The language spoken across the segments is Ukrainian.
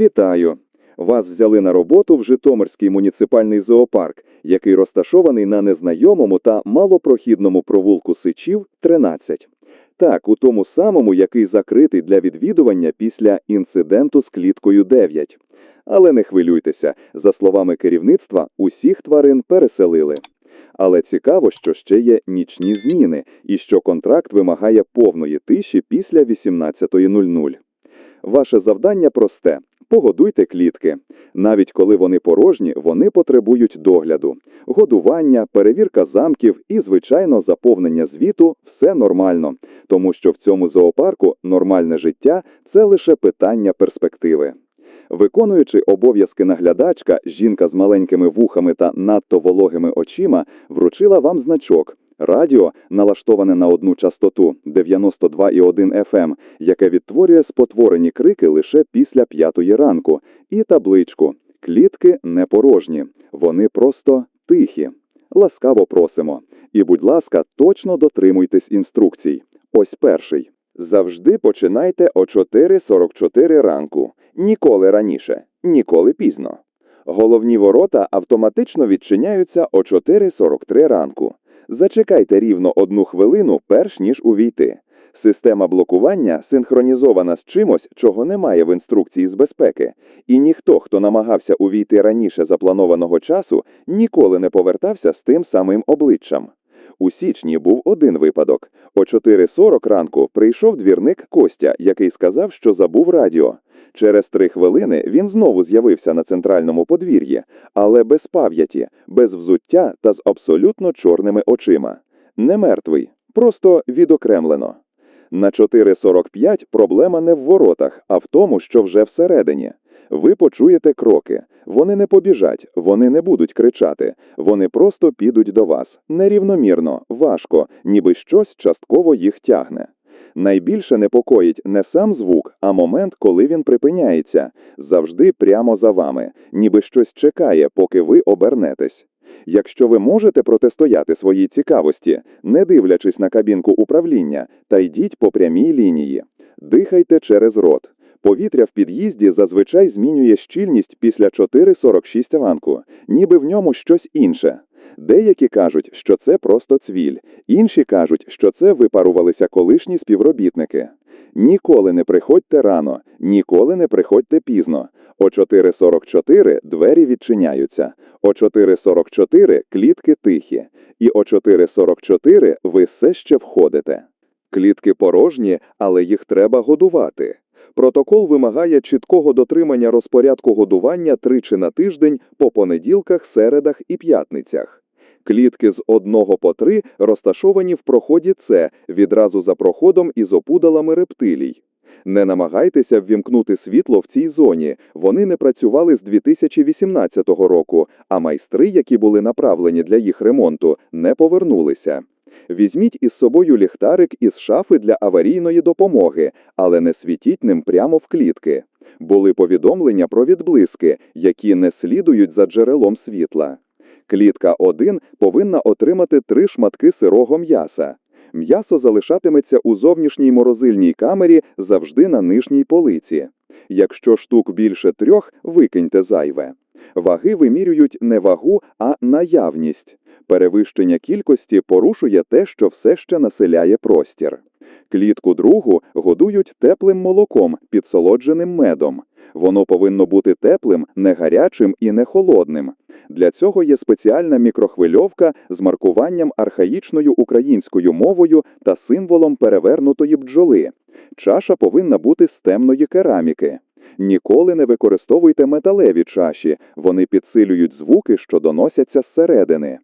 Вітаю! Вас взяли на роботу в Житомирський муніципальний зоопарк, який розташований на незнайомому та малопрохідному провулку Сичів 13. Так, у тому самому, який закритий для відвідування після інциденту з кліткою 9. Але не хвилюйтеся, за словами керівництва, усіх тварин переселили. Але цікаво, що ще є нічні зміни і що контракт вимагає повної тиші після 18.00. Ваше завдання просте погодуйте клітки. Навіть коли вони порожні, вони потребують догляду. Годування, перевірка замків і, звичайно, заповнення звіту все нормально, тому що в цьому зоопарку нормальне життя це лише питання перспективи. Виконуючи обов'язки наглядачка, жінка з маленькими вухами та надто вологими очима вручила вам значок. Радіо налаштоване на одну частоту 92,1 FM, яке відтворює спотворені крики лише після п'ятої ранку, і табличку Клітки не порожні, вони просто тихі. Ласкаво просимо. І, будь ласка, точно дотримуйтесь інструкцій. Ось перший. Завжди починайте о 4.44 ранку. Ніколи раніше, ніколи пізно. Головні ворота автоматично відчиняються о 4.43 ранку. Зачекайте рівно одну хвилину, перш ніж увійти. Система блокування синхронізована з чимось, чого немає в інструкції з безпеки, і ніхто, хто намагався увійти раніше запланованого часу, ніколи не повертався з тим самим обличчям. У січні був один випадок. О 4.40 ранку прийшов двірник Костя, який сказав, що забув радіо. Через три хвилини він знову з'явився на центральному подвір'ї, але без пам'яті, без взуття та з абсолютно чорними очима. Не мертвий, просто відокремлено. На 4.45 проблема не в воротах, а в тому, що вже всередині. Ви почуєте кроки. Вони не побіжать, вони не будуть кричати, вони просто підуть до вас нерівномірно, важко, ніби щось частково їх тягне. Найбільше непокоїть не сам звук, а момент, коли він припиняється, завжди прямо за вами, ніби щось чекає, поки ви обернетесь. Якщо ви можете протистояти своїй цікавості, не дивлячись на кабінку управління, та йдіть по прямій лінії. Дихайте через рот. Повітря в під'їзді зазвичай змінює щільність після 4.46 ранку, ніби в ньому щось інше. Деякі кажуть, що це просто цвіль, інші кажуть, що це випарувалися колишні співробітники. Ніколи не приходьте рано, ніколи не приходьте пізно. О 4.44 двері відчиняються, о 4.44 клітки тихі, і о 4.44 ви все ще входите. Клітки порожні, але їх треба годувати. Протокол вимагає чіткого дотримання розпорядку годування тричі на тиждень по понеділках, середах і п'ятницях. Клітки з одного по три розташовані в проході С відразу за проходом із опудалами рептилій. Не намагайтеся ввімкнути світло в цій зоні. Вони не працювали з 2018 року, а майстри, які були направлені для їх ремонту, не повернулися. Візьміть із собою ліхтарик із шафи для аварійної допомоги, але не світіть ним прямо в клітки. Були повідомлення про відблиски, які не слідують за джерелом світла. Клітка 1 повинна отримати три шматки сирого м'яса. М'ясо залишатиметься у зовнішній морозильній камері завжди на нижній полиці. Якщо штук більше трьох, викиньте зайве. Ваги вимірюють не вагу, а наявність. Перевищення кількості порушує те, що все ще населяє простір. Клітку другу годують теплим молоком, підсолодженим медом. Воно повинно бути теплим, не гарячим і не холодним. Для цього є спеціальна мікрохвильовка з маркуванням архаїчною українською мовою та символом перевернутої бджоли. Чаша повинна бути з темної кераміки. Ніколи не використовуйте металеві чаші, вони підсилюють звуки, що доносяться зсередини.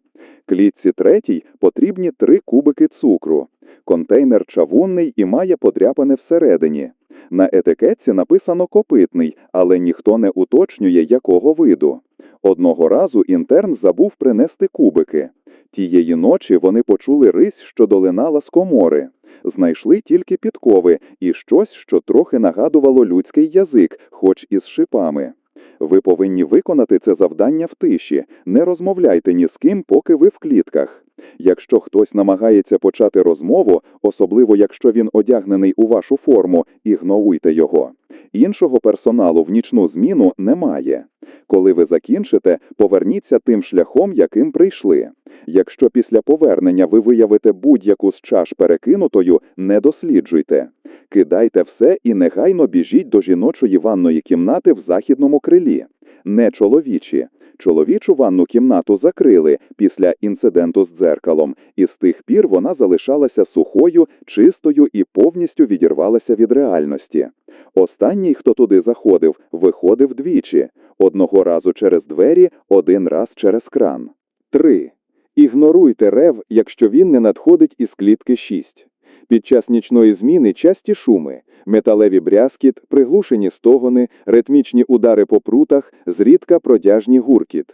Клітці третій потрібні три кубики цукру. Контейнер чавунний і має подряпане всередині. На етикетці написано копитний, але ніхто не уточнює, якого виду. Одного разу інтерн забув принести кубики. Тієї ночі вони почули рись, що долинала з комори. Знайшли тільки підкови і щось, що трохи нагадувало людський язик, хоч із шипами. Ви повинні виконати це завдання в тиші. Не розмовляйте ні з ким, поки ви в клітках. Якщо хтось намагається почати розмову, особливо якщо він одягнений у вашу форму, ігноруйте його. Іншого персоналу в нічну зміну немає. Коли ви закінчите, поверніться тим шляхом, яким прийшли. Якщо після повернення ви виявите будь-яку з чаш перекинутою, не досліджуйте. Кидайте все і негайно біжіть до жіночої ванної кімнати в західному крилі. Не чоловічі. Чоловічу ванну кімнату закрили після інциденту з дзеркалом, і з тих пір вона залишалася сухою, чистою і повністю відірвалася від реальності. Останній, хто туди заходив, виходив двічі: одного разу через двері, один раз через кран. 3. Ігноруйте рев, якщо він не надходить із клітки 6. Під час нічної зміни часті шуми, металеві брязкіт, приглушені стогони, ритмічні удари по прутах, зрідка продяжні гуркіт.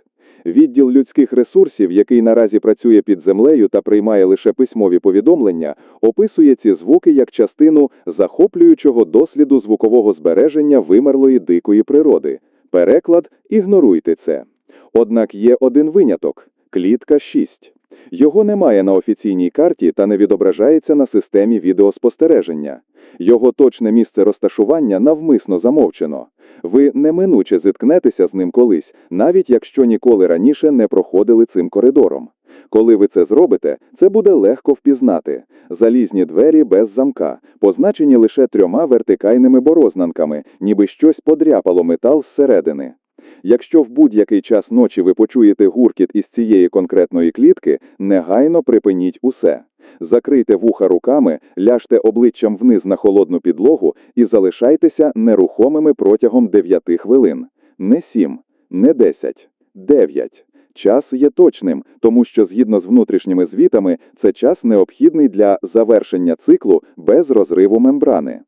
Відділ людських ресурсів, який наразі працює під землею та приймає лише письмові повідомлення, описує ці звуки як частину захоплюючого досліду звукового збереження вимерлої дикої природи. Переклад ігноруйте це. Однак є один виняток клітка 6. Його немає на офіційній карті та не відображається на системі відеоспостереження. Його точне місце розташування навмисно замовчено. Ви неминуче зіткнетеся з ним колись, навіть якщо ніколи раніше не проходили цим коридором. Коли ви це зробите, це буде легко впізнати. Залізні двері без замка, позначені лише трьома вертикальними борознанками, ніби щось подряпало метал зсередини. Якщо в будь-який час ночі ви почуєте гуркіт із цієї конкретної клітки, негайно припиніть усе. Закрийте вуха руками, ляжте обличчям вниз на холодну підлогу і залишайтеся нерухомими протягом 9 хвилин. Не 7, не 10, 9. Час є точним, тому що згідно з внутрішніми звітами, це час необхідний для завершення циклу без розриву мембрани.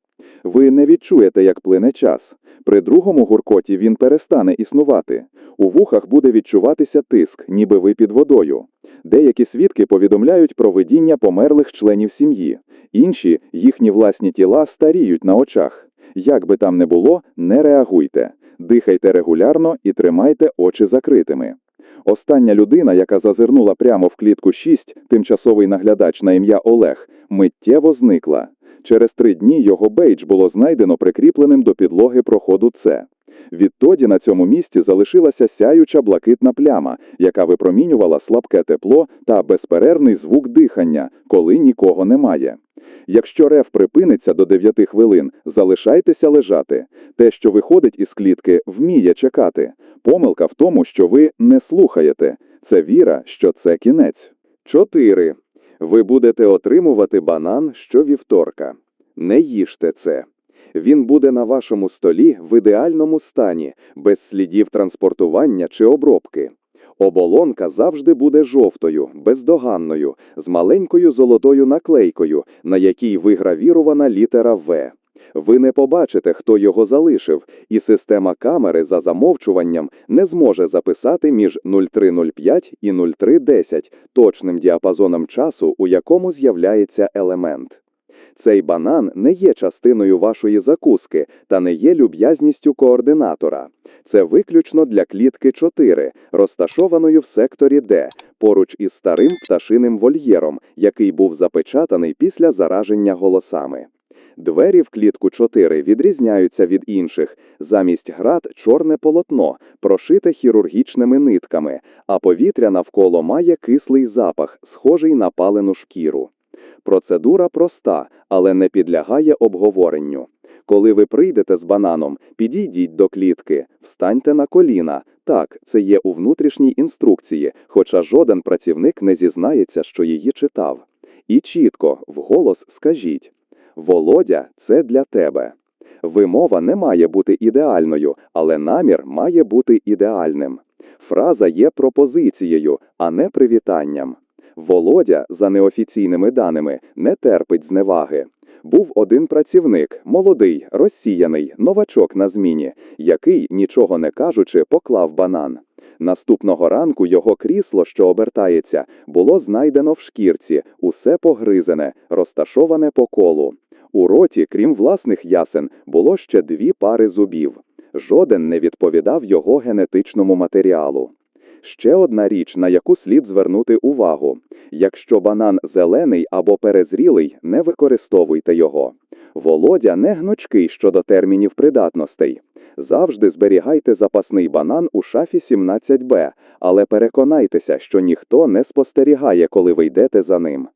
Ви не відчуєте, як плине час. При другому гуркоті він перестане існувати. У вухах буде відчуватися тиск, ніби ви під водою. Деякі свідки повідомляють про видіння померлих членів сім'ї, інші їхні власні тіла старіють на очах. Як би там не було, не реагуйте, дихайте регулярно і тримайте очі закритими. Остання людина, яка зазирнула прямо в клітку 6, тимчасовий наглядач на ім'я Олег, миттєво зникла. Через три дні його бейдж було знайдено прикріпленим до підлоги проходу С. Відтоді на цьому місці залишилася сяюча блакитна пляма, яка випромінювала слабке тепло та безперервний звук дихання, коли нікого немає. Якщо рев припиниться до 9 хвилин, залишайтеся лежати. Те, що виходить із клітки, вміє чекати. Помилка в тому, що ви не слухаєте. Це віра, що це кінець. 4. Ви будете отримувати банан щовівторка. Не їжте це. Він буде на вашому столі в ідеальному стані, без слідів транспортування чи обробки. Оболонка завжди буде жовтою, бездоганною, з маленькою золотою наклейкою, на якій вигравірована літера В. Ви не побачите, хто його залишив, і система камери за замовчуванням не зможе записати між 0305 і 0310 точним діапазоном часу, у якому з'являється елемент. Цей банан не є частиною вашої закуски та не є люб'язністю координатора. Це виключно для клітки 4, розташованої в секторі Д, поруч із старим пташиним вольєром, який був запечатаний після зараження голосами. Двері в клітку 4 відрізняються від інших. Замість град чорне полотно, прошите хірургічними нитками, а повітря навколо має кислий запах, схожий на палену шкіру. Процедура проста, але не підлягає обговоренню. Коли ви прийдете з бананом, підійдіть до клітки, встаньте на коліна. Так, це є у внутрішній інструкції, хоча жоден працівник не зізнається, що її читав. І чітко, вголос скажіть: Володя, це для тебе. Вимова не має бути ідеальною, але намір має бути ідеальним. Фраза є пропозицією, а не привітанням. Володя, за неофіційними даними, не терпить зневаги. Був один працівник, молодий, розсіяний, новачок на зміні, який, нічого не кажучи, поклав банан. Наступного ранку його крісло, що обертається, було знайдено в шкірці, усе погризене, розташоване по колу. У роті, крім власних ясен, було ще дві пари зубів. Жоден не відповідав його генетичному матеріалу. Ще одна річ, на яку слід звернути увагу: якщо банан зелений або перезрілий, не використовуйте його. Володя не гнучкий щодо термінів придатностей. Завжди зберігайте запасний банан у шафі 17Б, але переконайтеся, що ніхто не спостерігає, коли ви йдете за ним.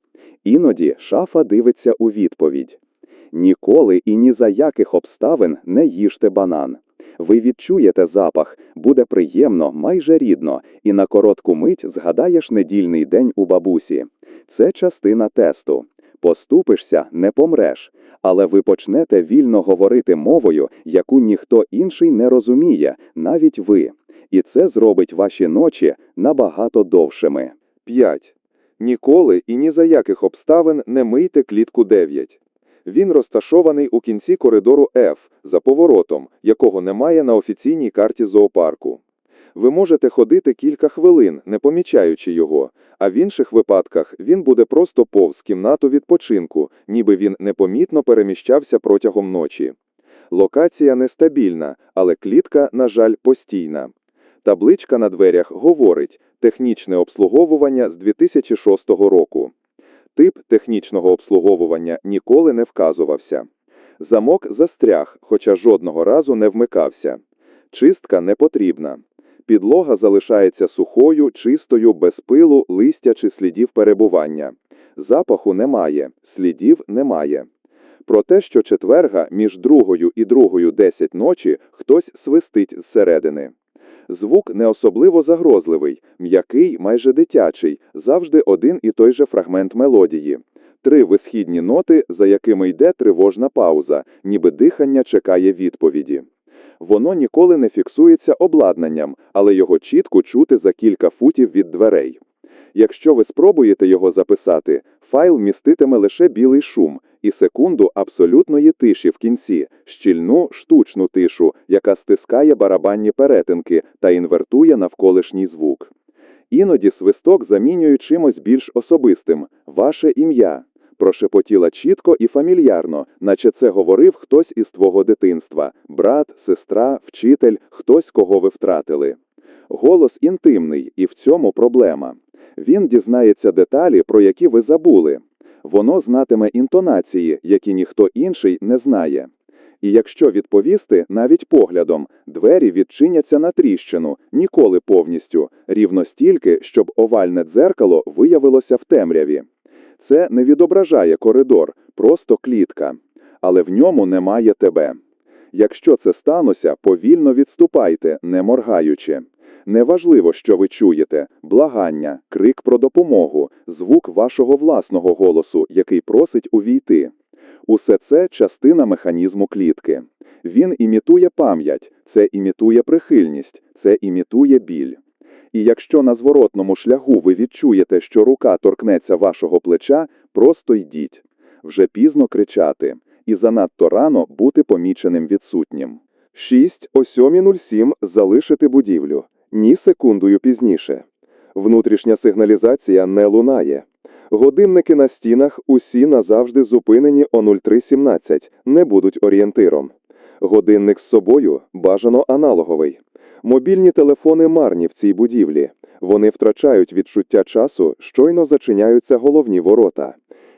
Іноді шафа дивиться у відповідь. Ніколи і ні за яких обставин не їжте банан. Ви відчуєте запах, буде приємно, майже рідно, і на коротку мить згадаєш недільний день у бабусі. Це частина тесту. Поступишся, не помреш, але ви почнете вільно говорити мовою, яку ніхто інший не розуміє, навіть ви. І це зробить ваші ночі набагато довшими. 5. Ніколи і ні за яких обставин не мийте клітку 9. Він розташований у кінці коридору F за поворотом, якого немає на офіційній карті зоопарку. Ви можете ходити кілька хвилин, не помічаючи його, а в інших випадках він буде просто повз кімнату відпочинку, ніби він непомітно переміщався протягом ночі. Локація нестабільна, але клітка, на жаль, постійна. Табличка на дверях говорить технічне обслуговування з 2006 року. Тип технічного обслуговування ніколи не вказувався. Замок застряг, хоча жодного разу не вмикався. Чистка не потрібна. Підлога залишається сухою, чистою, без пилу, листя чи слідів перебування. Запаху немає, слідів немає. Про те, що четверга між другою і другою 10 ночі хтось свистить зсередини. Звук не особливо загрозливий, м'який, майже дитячий, завжди один і той же фрагмент мелодії. Три висхідні ноти, за якими йде тривожна пауза, ніби дихання чекає відповіді. Воно ніколи не фіксується обладнанням, але його чітко чути за кілька футів від дверей. Якщо ви спробуєте його записати, файл міститиме лише білий шум і секунду абсолютної тиші в кінці, щільну штучну тишу, яка стискає барабанні перетинки та інвертує навколишній звук. Іноді свисток замінює чимось більш особистим ваше ім'я. Прошепотіла чітко і фамільярно, наче це говорив хтось із твого дитинства брат, сестра, вчитель, хтось, кого ви втратили. Голос інтимний, і в цьому проблема. Він дізнається деталі, про які ви забули. Воно знатиме інтонації, які ніхто інший не знає. І якщо відповісти навіть поглядом, двері відчиняться на тріщину, ніколи повністю, рівно стільки, щоб овальне дзеркало виявилося в темряві. Це не відображає коридор, просто клітка. Але в ньому немає тебе. Якщо це станося, повільно відступайте, не моргаючи. Неважливо, що ви чуєте благання, крик про допомогу, звук вашого власного голосу, який просить увійти. Усе це частина механізму клітки. Він імітує пам'ять, це імітує прихильність, це імітує біль. І якщо на зворотному шляху ви відчуєте, що рука торкнеться вашого плеча, просто йдіть. Вже пізно кричати, і занадто рано бути поміченим відсутнім. 6 о 7.07 залишити будівлю. Ні секундою пізніше. Внутрішня сигналізація не лунає. Годинники на стінах усі назавжди зупинені о 03.17, не будуть орієнтиром. Годинник з собою бажано аналоговий. Мобільні телефони марні в цій будівлі. Вони втрачають відчуття часу, щойно зачиняються головні ворота.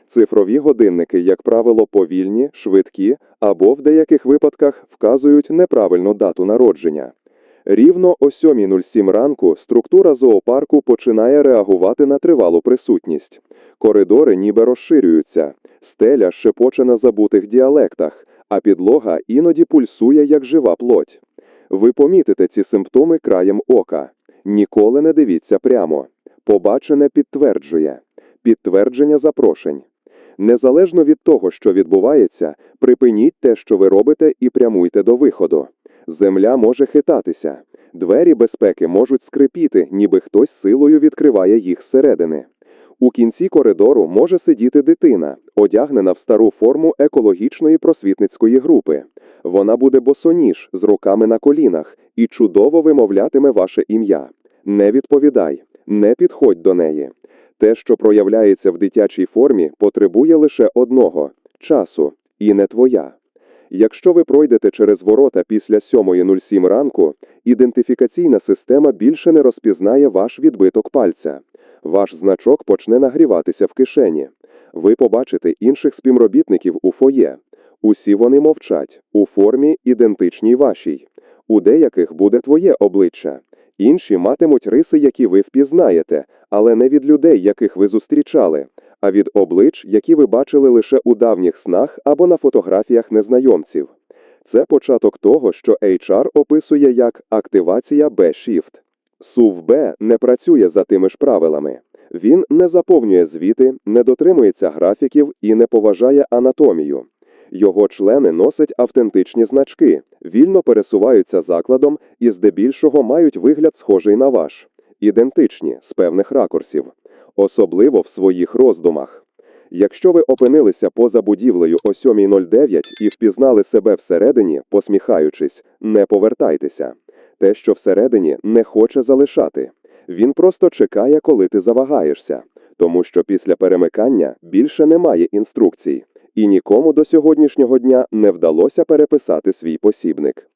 Цифрові годинники, як правило, повільні, швидкі або в деяких випадках вказують неправильну дату народження. Рівно о 7.07 ранку структура зоопарку починає реагувати на тривалу присутність. Коридори ніби розширюються, стеля шепоче на забутих діалектах, а підлога іноді пульсує як жива плоть. Ви помітите ці симптоми краєм ока. Ніколи не дивіться прямо. Побачене підтверджує. Підтвердження запрошень. Незалежно від того, що відбувається, припиніть те, що ви робите, і прямуйте до виходу. Земля може хитатися. Двері безпеки можуть скрипіти, ніби хтось силою відкриває їх зсередини. У кінці коридору може сидіти дитина, одягнена в стару форму екологічної просвітницької групи. Вона буде босоніж з руками на колінах і чудово вимовлятиме ваше ім'я. Не відповідай, не підходь до неї. Те, що проявляється в дитячій формі, потребує лише одного часу, і не твоя. Якщо ви пройдете через ворота після 7.07 ранку, ідентифікаційна система більше не розпізнає ваш відбиток пальця. Ваш значок почне нагріватися в кишені. Ви побачите інших співробітників у фоє. Усі вони мовчать у формі ідентичній вашій. У деяких буде твоє обличчя. Інші матимуть риси, які ви впізнаєте, але не від людей, яких ви зустрічали, а від облич, які ви бачили лише у давніх снах або на фотографіях незнайомців. Це початок того, що HR описує як активація B-Shift. СУВ Б не працює за тими ж правилами. Він не заповнює звіти, не дотримується графіків і не поважає анатомію. Його члени носять автентичні значки, вільно пересуваються закладом і здебільшого мають вигляд схожий на ваш, ідентичні з певних ракурсів, особливо в своїх роздумах. Якщо ви опинилися поза будівлею о 7.09 і впізнали себе всередині, посміхаючись, не повертайтеся. Те, що всередині, не хоче залишати. Він просто чекає, коли ти завагаєшся, тому що після перемикання більше немає інструкцій, і нікому до сьогоднішнього дня не вдалося переписати свій посібник.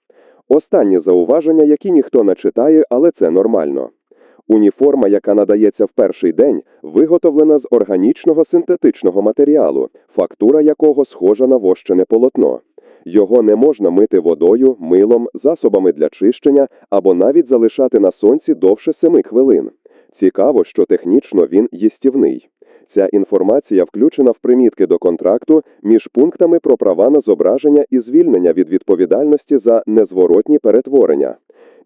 Останні зауваження, які ніхто не читає, але це нормально. Уніформа, яка надається в перший день, виготовлена з органічного синтетичного матеріалу, фактура якого схожа на вощене полотно. Його не можна мити водою, милом, засобами для чищення або навіть залишати на сонці довше 7 хвилин. Цікаво, що технічно він їстівний. Ця інформація включена в примітки до контракту між пунктами про права на зображення і звільнення від відповідальності за незворотні перетворення.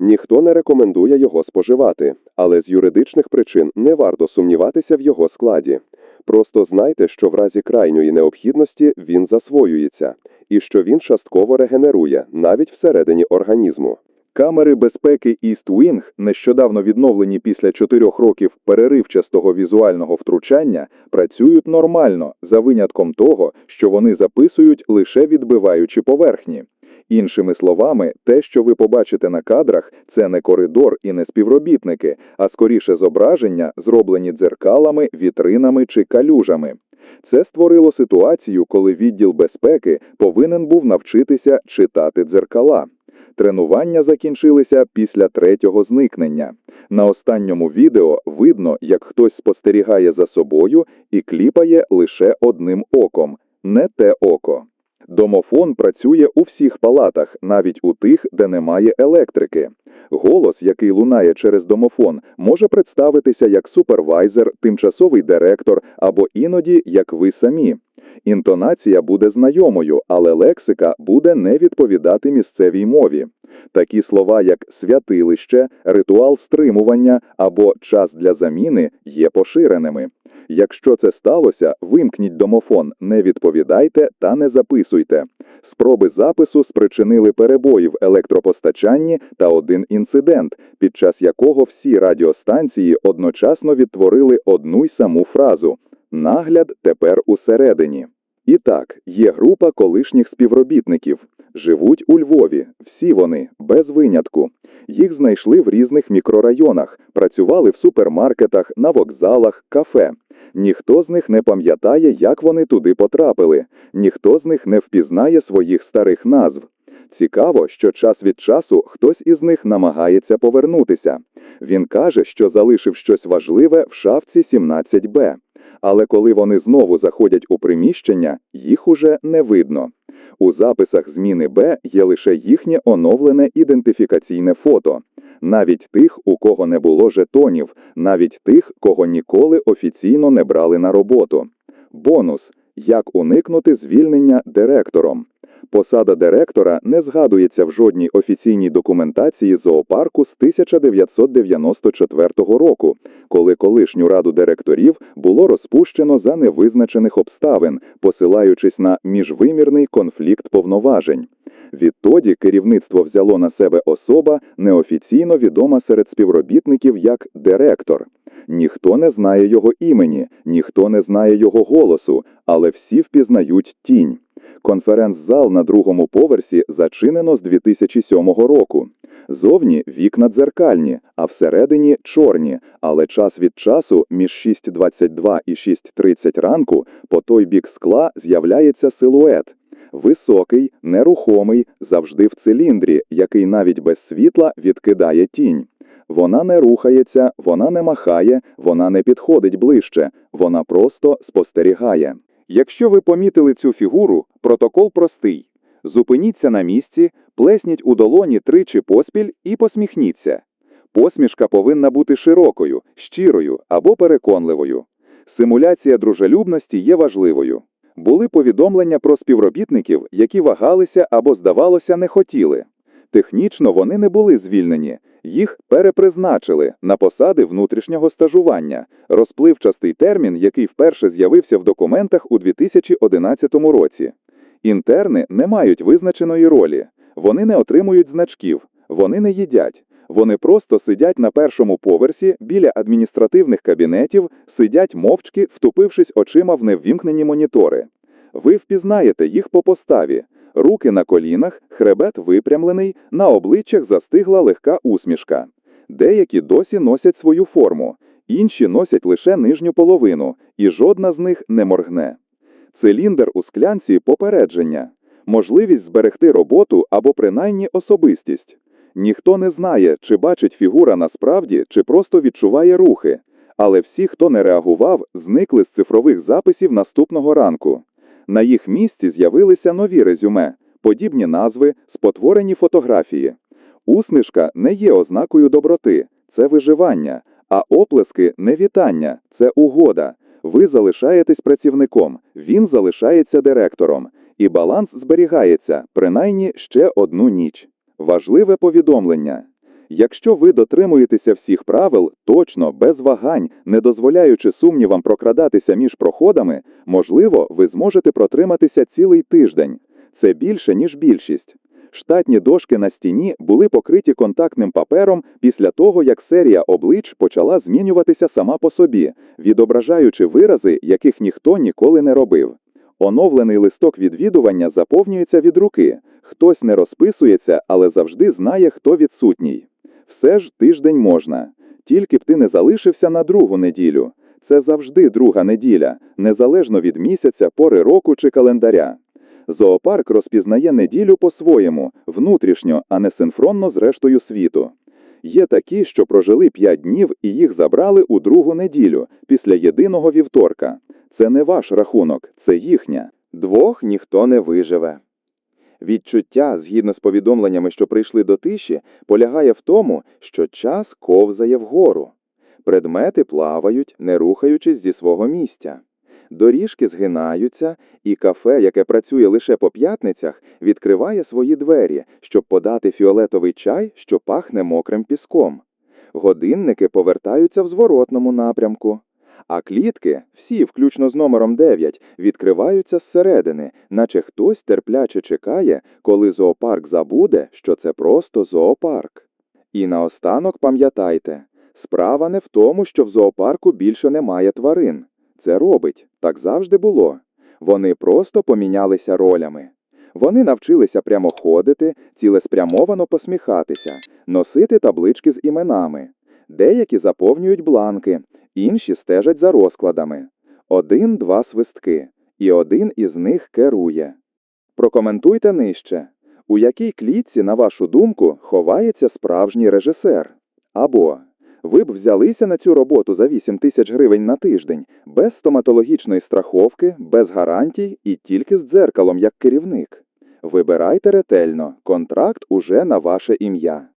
Ніхто не рекомендує його споживати, але з юридичних причин не варто сумніватися в його складі. Просто знайте, що в разі крайньої необхідності він засвоюється, і що він частково регенерує навіть всередині організму. Камери безпеки East Wing, нещодавно відновлені після чотирьох років переривчастого візуального втручання, працюють нормально, за винятком того, що вони записують лише відбиваючи поверхні. Іншими словами, те, що ви побачите на кадрах, це не коридор і не співробітники, а скоріше зображення, зроблені дзеркалами, вітринами чи калюжами. Це створило ситуацію, коли відділ безпеки повинен був навчитися читати дзеркала. Тренування закінчилися після третього зникнення. На останньому відео видно, як хтось спостерігає за собою і кліпає лише одним оком, не те око. Домофон працює у всіх палатах, навіть у тих, де немає електрики. Голос, який лунає через домофон, може представитися як супервайзер, тимчасовий директор або іноді як ви самі. Інтонація буде знайомою, але лексика буде не відповідати місцевій мові. Такі слова, як святилище, ритуал стримування або час для заміни є поширеними. Якщо це сталося, вимкніть домофон, не відповідайте та не записуйте. Спроби запису спричинили перебої в електропостачанні та один інцидент, під час якого всі радіостанції одночасно відтворили одну й саму фразу Нагляд тепер усередині. І так, є група колишніх співробітників. Живуть у Львові, всі вони, без винятку. Їх знайшли в різних мікрорайонах, працювали в супермаркетах, на вокзалах, кафе. Ніхто з них не пам'ятає, як вони туди потрапили, ніхто з них не впізнає своїх старих назв. Цікаво, що час від часу хтось із них намагається повернутися. Він каже, що залишив щось важливе в шафці 17Б. Але коли вони знову заходять у приміщення, їх уже не видно. У записах зміни Б є лише їхнє оновлене ідентифікаційне фото. Навіть тих, у кого не було жетонів, навіть тих, кого ніколи офіційно не брали на роботу. Бонус як уникнути звільнення директором. Посада директора не згадується в жодній офіційній документації зоопарку з 1994 року, коли колишню раду директорів було розпущено за невизначених обставин, посилаючись на міжвимірний конфлікт повноважень. Відтоді керівництво взяло на себе особа, неофіційно відома серед співробітників як директор. Ніхто не знає його імені, ніхто не знає його голосу, але всі впізнають тінь. Конференц-зал на другому поверсі зачинено з 2007 року. Зовні вікна дзеркальні, а всередині чорні, але час від часу між 6.22 і 6.30 ранку по той бік скла з'являється силует. Високий, нерухомий, завжди в циліндрі, який навіть без світла відкидає тінь. Вона не рухається, вона не махає, вона не підходить ближче, вона просто спостерігає. Якщо ви помітили цю фігуру, протокол простий. Зупиніться на місці, плесніть у долоні тричі поспіль і посміхніться. Посмішка повинна бути широкою, щирою або переконливою. Симуляція дружелюбності є важливою. Були повідомлення про співробітників, які вагалися або, здавалося, не хотіли. Технічно вони не були звільнені, їх перепризначили на посади внутрішнього стажування, розпливчастий термін, який вперше з'явився в документах у 2011 році. Інтерни не мають визначеної ролі, вони не отримують значків, вони не їдять. Вони просто сидять на першому поверсі біля адміністративних кабінетів, сидять мовчки, втупившись очима в неввімкнені монітори. Ви впізнаєте їх по поставі. Руки на колінах, хребет випрямлений, на обличчях застигла легка усмішка. Деякі досі носять свою форму, інші носять лише нижню половину, і жодна з них не моргне. Циліндр у склянці попередження, можливість зберегти роботу або принаймні особистість. Ніхто не знає, чи бачить фігура насправді, чи просто відчуває рухи. Але всі, хто не реагував, зникли з цифрових записів наступного ранку. На їх місці з'явилися нові резюме, подібні назви, спотворені фотографії. Усмішка не є ознакою доброти, це виживання, а оплески не вітання, це угода. Ви залишаєтесь працівником, він залишається директором, і баланс зберігається принаймні ще одну ніч. Важливе повідомлення. Якщо ви дотримуєтеся всіх правил, точно, без вагань, не дозволяючи сумнівам прокрадатися між проходами, можливо, ви зможете протриматися цілий тиждень. Це більше, ніж більшість. Штатні дошки на стіні були покриті контактним папером після того, як серія облич почала змінюватися сама по собі, відображаючи вирази, яких ніхто ніколи не робив. Оновлений листок відвідування заповнюється від руки. Хтось не розписується, але завжди знає, хто відсутній. Все ж тиждень можна. Тільки б ти не залишився на другу неділю. Це завжди друга неділя, незалежно від місяця, пори року чи календаря. Зоопарк розпізнає неділю по-своєму, внутрішньо, а не синхронно з рештою світу. Є такі, що прожили п'ять днів і їх забрали у другу неділю, після єдиного вівторка. Це не ваш рахунок, це їхня. Двох ніхто не виживе. Відчуття, згідно з повідомленнями, що прийшли до тиші, полягає в тому, що час ковзає вгору. Предмети плавають, не рухаючись зі свого місця. Доріжки згинаються, і кафе, яке працює лише по п'ятницях, відкриває свої двері, щоб подати фіолетовий чай, що пахне мокрим піском. Годинники повертаються в зворотному напрямку. А клітки, всі, включно з номером 9, відкриваються зсередини, наче хтось терпляче чекає, коли зоопарк забуде, що це просто зоопарк. І наостанок пам'ятайте, справа не в тому, що в зоопарку більше немає тварин. Це робить, так завжди було. Вони просто помінялися ролями. Вони навчилися прямо ходити, цілеспрямовано посміхатися, носити таблички з іменами. Деякі заповнюють бланки, інші стежать за розкладами. Один-два свистки, і один із них керує. Прокоментуйте нижче. У якій клітці, на вашу думку, ховається справжній режисер? Або ви б взялися на цю роботу за 8 тисяч гривень на тиждень, без стоматологічної страховки, без гарантій і тільки з дзеркалом як керівник. Вибирайте ретельно, контракт уже на ваше ім'я.